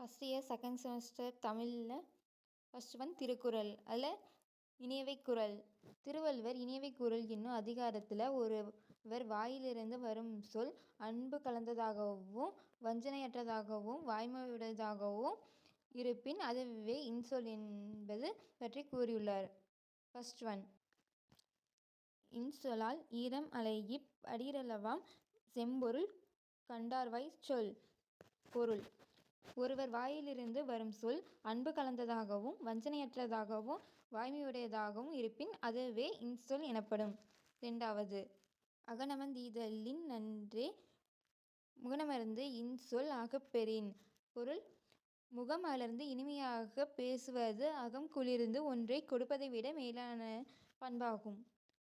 First year second semester தமிழில். First one Thirukkural. அதில் இனியவை குரல் திருவள்ளுவர் இனியவை குரல் என்னும் அதிகாரத்தில் ஒருவர் வாயிலிருந்து வரும் சொல் அன்பு கலந்ததாகவும் வஞ்சனையற்றதாகவும் வாய்மையுடையதாகவும் இருப்பின் அதுவே இன்சொல் என்பது பற்றி கூறியுள்ளார். ஃபஸ்ட் ஒன் இன்சொலால் ஈரம் அளைஇப் அடிரளவாம் செம்பொருள் கண்டார்வாய் சொல். பொருள். ஒருவர் வாயிலிருந்து வரும் சொல் அன்பு கலந்ததாகவும் வஞ்சனையற்றதாகவும் வாய்மையுடையதாகவும் இருப்பின் அதுவே இன்சொல் எனப்படும். இரண்டாவது அகனமந்தீதலின் நன்றே முகனமர்ந்து இன்சொல் அகப்பெறின் பொருள் முகம் அலர்ந்து இனிமையாக பேசுவது அகம் குளிர்ந்து ஒன்றை கொடுப்பதை விட மேலான பண்பாகும்.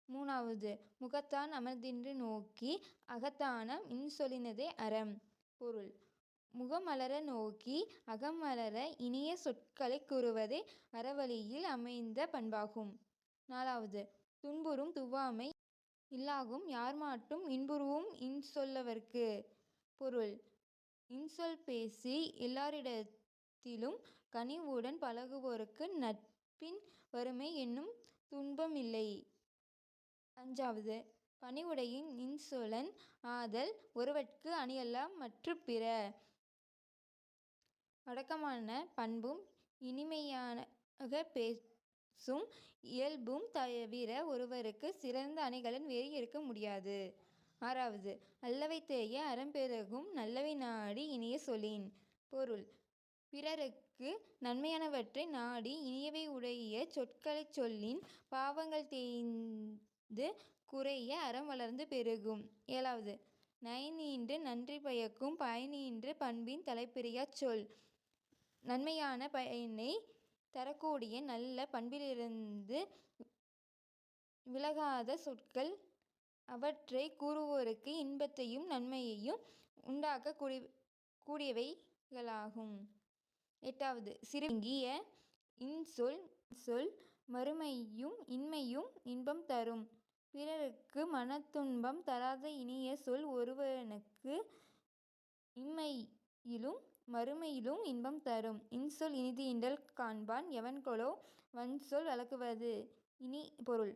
மூணாவது முகத்தான் அமர்ந்தின்று நோக்கி அகத்தானம் இன்சொலினதே அறம். பொருள் முகமலர நோக்கி அகமலர இனிய சொற்களைக் கூறுவதே அறவழியில் அமைந்த பண்பாகும். நாலாவது துன்புறும் துவாமை இல்லாகும் யார்மாட்டும் இன்புறூஉம் இன்சொல்லவர்க்கு பொருள் இன்சொல் பேசி எல்லாரிடத்திலும் கனிவுடன் பழகுவோருக்கு நட்பின் வறுமை என்னும் துன்பம் இல்லை. அஞ்சாவது பணிவுடையின் இன்சொலன் ஆதல் ஒருவற்கு அணியல்லா மற்றுப் பிற. அடக்கமான பண்பும் இனிமையாகப் பேசும் இயல்பும் தவிர ஒருவருக்கு சிறந்த அணிகலன் வேறு இருக்க முடியாது. ஆறாவது அல்லவை தேய அறம் பெருகும் நல்லவை நாடி இனிய சொலின். பொருள் பிறருக்கு நன்மையானவற்றை நாடி இனியவை உடைய சொற்களைச் சொல்லின் பாவங்கள் தேய்ந்து குறைய அறம் வளர்ந்து பெருகும். ஏழாவது நயனின்றி நன்றி பயக்கும் பயனின்று பண்பின் தலைப்பிரியாச் சொல். நன்மையான பயனை தரக்கூடிய நல்ல பண்பிலிருந்து விலகாத சொற்கள் அவற்றை கூறுவோருக்கு இன்பத்தையும் நன்மையையும் உண்டாக்கக் கூடியவைகளாகும். எட்டாவது சிறுங்கிய இன்சொல் மறுமையும் இன்மையும் இன்பம் தரும். பிறர்க்கு மனத்துன்பம் தராத இனிய சொல் ஒருவனுக்கு இம்மையிலும் மறுமையிலும் இன்பம் தரும். இன்சொல் இனிது இண்டல் காண்பான் எவன்கொலோ வன்சொல் வழங்குவது இனி. பொருள்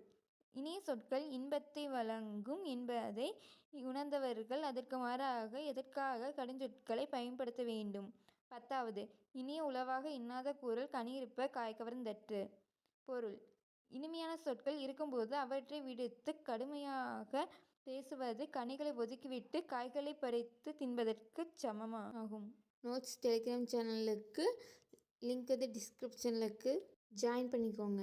இனிய சொற்கள் இன்பத்தை வழங்கும் என்பதை உணர்ந்தவர்கள் அதற்கு மாறாக எதற்காக கடுஞ்சொற்களை பயன்படுத்த வேண்டும். பத்தாவது இனிய உளவாக இன்னாத கூறல் கனியிருப்ப காய்கவர்ந்தற்று. பொருள் இனிமையான சொற்கள் இருக்கும்போது அவற்றை விடுத்து கடுமையாக பேசுவது கனிகளை ஒதுக்கிவிட்டு காய்களைப் பறித்து தின்பதற்குச் சமமாகும். நோட்ஸ் டெலிகிராம் சேனலுக்கு லிங்க் இது டிஸ்கிரிப்ஷனில் இருக்குது ஜாயின் பண்ணிக்கோங்க.